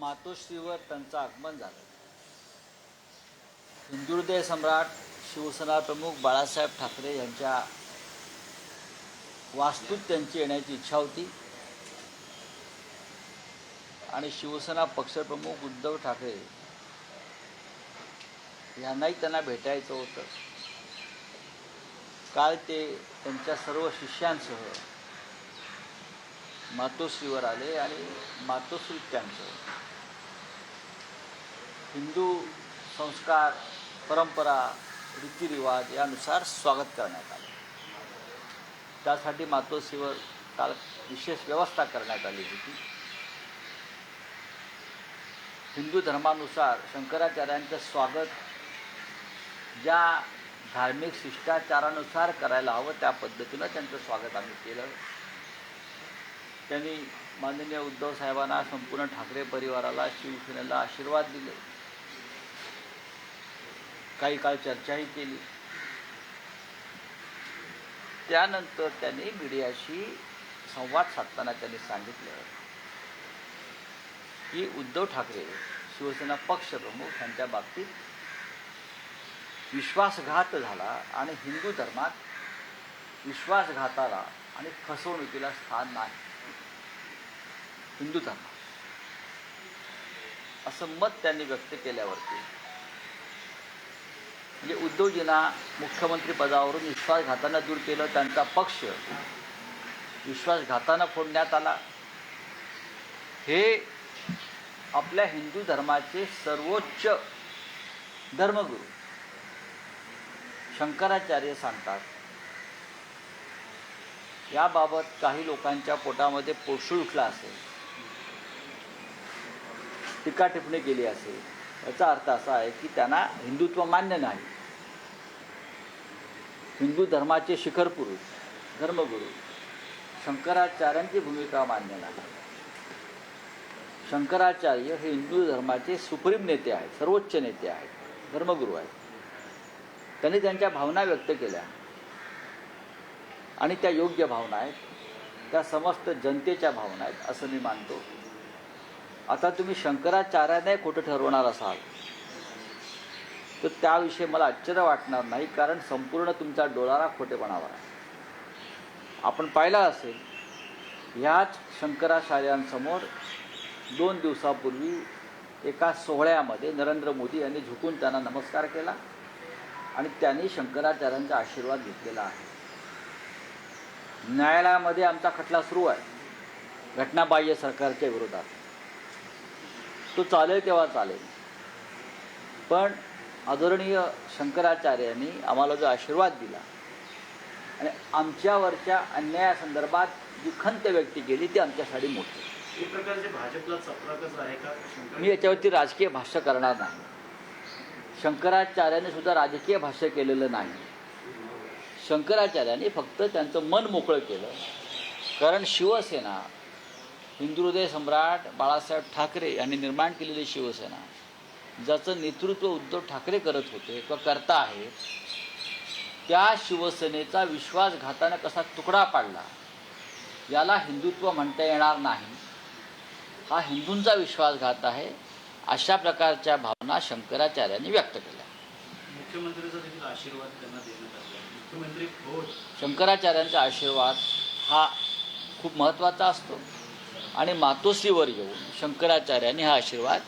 मातोश्रीवर त्यांचं आगमन झालं. हिंदुहृदय सम्राट शिवसेना प्रमुख बाळासाहेब ठाकरे यांच्या वास्तूत त्यांची येण्याची इच्छा होती. आणि शिवसेना पक्षप्रमुख उद्धव ठाकरे यांनाही त्यांना भेटायचं होतं. काल ते त्यांच्या सर्व शिष्यांसह मातोश्रीवर आले आणि मातोश्री त्यांचं हिंदू संस्कार परंपरा रीतिरिवाज यानुसार स्वागत करण्यात आलं. त्यासाठी मातोश्रीवर काल विशेष व्यवस्था करण्यात आली होती. हिंदू धर्मानुसार शंकराचार्यांचं स्वागत ज्या धार्मिक शिष्टाचारानुसार करायला हवं त्या पद्धतीनं त्यांचं स्वागत आम्ही केलं. त्यांनी माननीय उद्धव साहेबांना संपूर्ण ठाकरे परिवाराला शिवसेनेला आशीर्वाद दिले. काही काळ चर्चाही केली. त्यानंतर त्यांनी मीडियाशी संवाद साधताना त्यांनी सांगितलं की उद्धव ठाकरे शिवसेना पक्षप्रमुख यांच्या बाबतीत विश्वासघात झाला आणि हिंदू धर्मात विश्वासघाताला आणि फसवणुकीला स्थान नाही. हिंदू धर्मात. असं मत त्यांनी व्यक्त केल्यावरती म्हणजे उद्धवजींना मुख्यमंत्री पदावरून विश्वासघातानं दूर केलं त्यांचा पक्ष विश्वासघातांना फोडण्यात आला. हे आपल्या हिंदू धर्माचे सर्वोच्च धर्मगुरू शंकराचार्य सांगतात. याबाबत काही लोकांच्या पोटामध्ये पोळसूळ उठला असेल टीका टिप्पणी केली असेल. याचा अर्थ असा आहे की त्यांना हिंदुत्व मान्य नाही. हिंदू धर्माचे शिखर पुरुष धर्मगुरू शंकराचार्यांची भूमिका मान्य नाही. शंकराचार्य हे हिंदू धर्माचे सुप्रीम नेते आहेत सर्वोच्च नेते आहेत धर्मगुरू आहेत. त्यांनी त्यांच्या भावना व्यक्त केल्या. आणि त्या योग्य भावना आहेत. त्या समस्त जनतेच्या भावना आहेत असं मी मानतो. आता तुम्ही शंकराचार्याने खोटं ठरवणार असाल? तर त्याविषयी मला आश्चर्य वाटणार नाही कारण संपूर्ण तुमचा डोळारा खोटेपणावर आहे. आपण पाहिला असेल ह्याच शंकराचार्यांसमोर दोन दिवसापूर्वी एका सोहळ्यामध्ये नरेंद्र मोदी यांनी झुकून त्यांना नमस्कार केला आणि त्यांनी शंकराचार्यांचा आशीर्वाद घेतलेला आहे. न्यायालयामध्ये आमचा खटला सुरू आहे घटनाबाह्य सरकारच्या विरोधात. तो चालेल तेव्हा चालेल. पण आदरणीय शंकराचार्यांनी आम्हाला जो आशीर्वाद दिला आणि आमच्यावरच्या अन्यायासंदर्भात जी खंत व्यक्त केली ती आमच्यासाठी मोठी. मी याच्यावरती राजकीय भाष्य करणार नाही. शंकराचार्याने सुद्धा राजकीय भाष्य केलेलं नाही. शंकराचार्यांनी फक्त त्यांचं मन मोकळं केलं. कारण शिवसेना हिंदुहृदय सम्राट बाळासाहेब ठाकरे यांनी निर्माण केलेली शिवसेना ज्याचं नेतृत्व उद्धव ठाकरे करत होते किंवा करता आहेत त्या शिवसेनेचा विश्वासघातानं कसा तुकडा पाडला याला हिंदुत्व म्हणता येणार नाही. हा हिंदूंचा विश्वासघात आहे अशा प्रकारच्या भावना शंकराचार्यांनी व्यक्त केल्या. मुख्यमंत्र्यांचा शंकराचार्यांचा आशीर्वाद हा खूप महत्त्वाचा असतो. आणि मातोश्रीवर येऊन शंकराचार्यांनी हा आशीर्वाद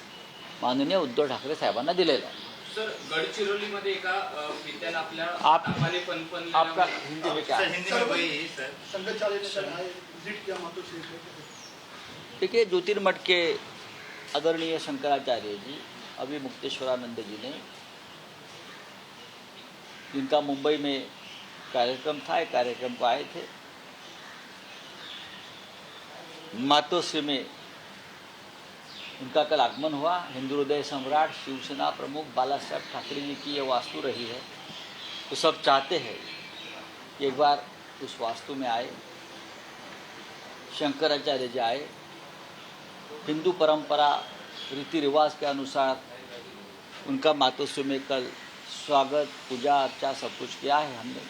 माननीय उद्धव ठाकरे साहेबांना दिलेला आहे. सर गडचिरोलीमध्ये एका अ, पित्याला आपल्या आप- नावाने आपका फणफणलेल्यामुळे हिंदी में क्या? है? हिंदी में वही सर. शंकराचार्य ने कल आए विजिट किया मातोश्री को देखिए ज्योतिर्मठ के आदरणीय शंकराचार्य जी अभी मुक्तेश्वरानंद जी ने जिनका मुंबई में कार्यक्रम था एक कार्यक्रम को आए थे। मातोश्री में उनका कल आगमन हुआ। हिंदू हृदय सम्राट, शिवसेना प्रमुख, बाला साहब ठाकरे जी की ये वास्तु रही है। तो सब चाहते हैं कि एक बार उस वास्तु में आए, शंकराचार्य जी आए। हिंदू परंपरा, रीति रिवाज के अनुसार उनका मातोश्री में कल स्वागत, पूजा अर्चा सब कुछ किया है हमने।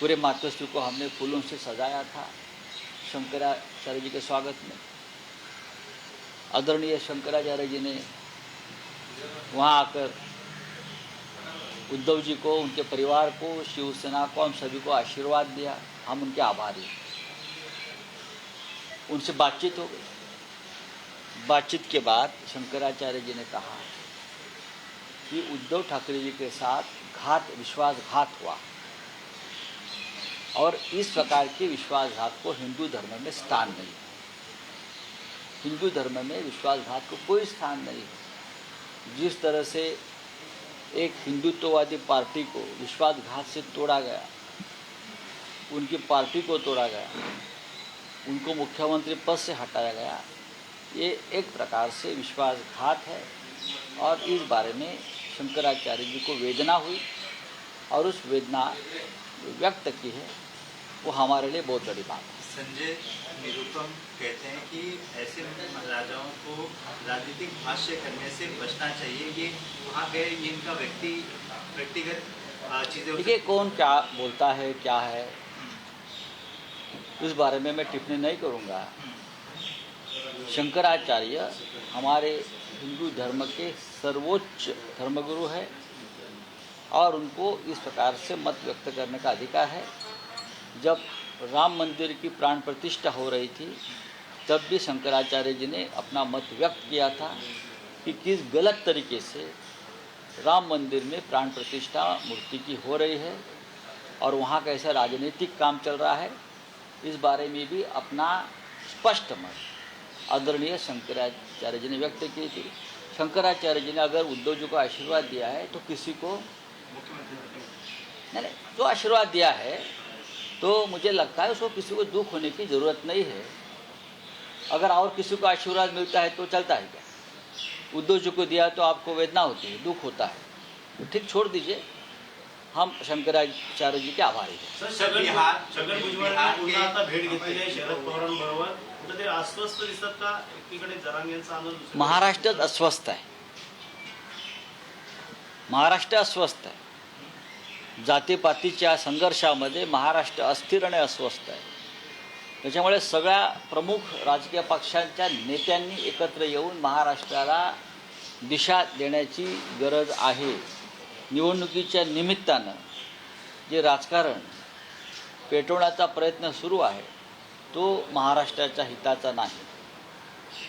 पूरे मातोश्री को हमने फूलों से सजाया था। शंकराचार्य जी के स्वागत में। आदरणीय शंकराचार्य जी ने वहाँ आकर उद्धव जी को, उनके परिवार को शिवसेना को, हम सभी को आशीर्वाद दिया। हम उनके आभारी उनसे बातचीत हो गई। बातचीत के बाद शंकराचार्य जी ने कहा कि उद्धव ठाकरे जी के साथ घात, विश्वासघात हुआ। और इस प्रकार के विश्वासघात को हिंदू धर्म में स्थान नहीं है। हिंदू धर्म में विश्वासघात को कोई स्थान नहीं है। जिस तरह से एक हिंदुत्ववादी पार्टी को विश्वासघात से तोड़ा गया, उनकी पार्टी को तोड़ा गया, उनको मुख्यमंत्री पद से हटाया गया, ये एक प्रकार से विश्वासघात है। और इस बारे में शंकराचार्य जी को वेदना हुई और उस वेदना व्यक्त की है वो हमारे लिए बहुत बड़ी बात है। संजय निरुपम कहते हैं कि ऐसे राजाओं को राजनीतिक भाष्य करने से बचना चाहिए। ये वहाँ गए ये इनका व्यक्ति व्यक्तिगत चीज़ें देखिए कौन क्या बोलता है क्या है इस बारे में मैं टिप्पणी नहीं करूँगा। शंकराचार्य हमारे हिंदू धर्म के सर्वोच्च धर्मगुरु है। और उनको इस प्रकार से मत व्यक्त करने का अधिकार है। जब राम मंदिर की प्राण प्रतिष्ठा हो रही थी, तब भी शंकराचार्य जी ने अपना मत व्यक्त किया था कि किस गलत तरीके से राम मंदिर में प्राण प्रतिष्ठा मूर्ति की हो रही है और वहाँ कैसा राजनीतिक काम चल रहा है। इस बारे में भी अपना स्पष्ट मत आदरणीय शंकराचार्य जी ने व्यक्त की थी शंकराचार्य जी ने अगर उद्धव जी को आशीर्वाद दिया है तो किसी को नहीं नहीं जो आशीर्वाद दिया है तो मुझे लगता है उसको किसी को दुख होने की ज़रूरत नहीं है। अगर और किसी को आशीर्वाद मिलता है तो चलता है क्या? उद्धव जी को दिया तो आपको वेदना होती है दुख होता है। ठीक छोड़ दीजिए। हम शंकराचार्य जी के आभारी हैं। आहे कुठेतरी अस्वस्थ दिसतात का एकीकडे जरांग यांचा आनंद दुसरीकडे- महाराष्ट्र अस्वस्थ आहे महाराष्ट्र अस्वस्थ आहे. जातीपातीच्या संघर्षामध्ये महाराष्ट्र अस्थिर आणि अस्वस्थ आहे. त्याच्यामुळे सगळ्या प्रमुख राजकीय पक्षांच्या नेत्यांनी एकत्र येऊन महाराष्ट्राला दिशा देण्याची गरज आहे. निवडणुकीच्या निमित्तानं जे राजकारण पेटवण्याचा प्रयत्न सुरू आहे तो महाराष्ट्राच्या हिताचा नाही.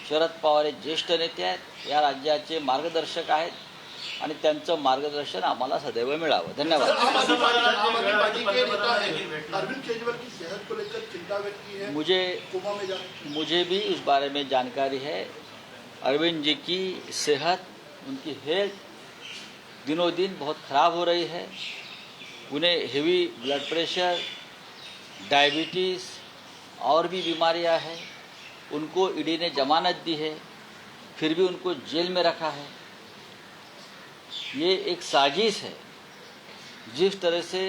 शरद पवार हे ज्येष्ठ नेते आहेत या राज्याचे मार्गदर्शक आहेत. आणि त्यांचं मार्गदर्शन आम्हाला सदैव मिळावं. धन्यवाद. आम आदमी पार्टी आम आदमी पार्टी के नेता है भेटले. अरविंद केजरीवाल की सेहत को लेकर चिंता व्यक्त की है मुझे मुझे भी उस बारे में जानकारी है। अरविंद जी की सेहत उनकी हेल्थ दिनों दिन बहुत ख़राब हो रही है। उन्हें हेवी ब्लड प्रेशर डायबिटीज़ और भी बीमारियाँ हैं। उनको ईडी ने जमानत दी है फिर भी उनको जेल में रखा है। ये एक साजिश है। जिस तरह से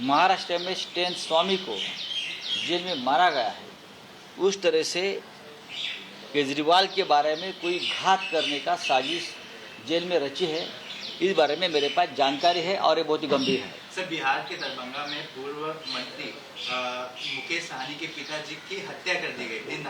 महाराष्ट्र में स्टेन स्वामी को जेल में मारा गया है उस तरह से केजरीवाल के बारे में कोई घात करने का साजिश जेल में रची है इस बारे में मेरे पास जानकारी है और ये बहुत ही गंभीर है। सर बिहार के दरभंगा में पूर्व मंत्री मुकेश सहनी के पिताजी की हत्या कर दी गई दिन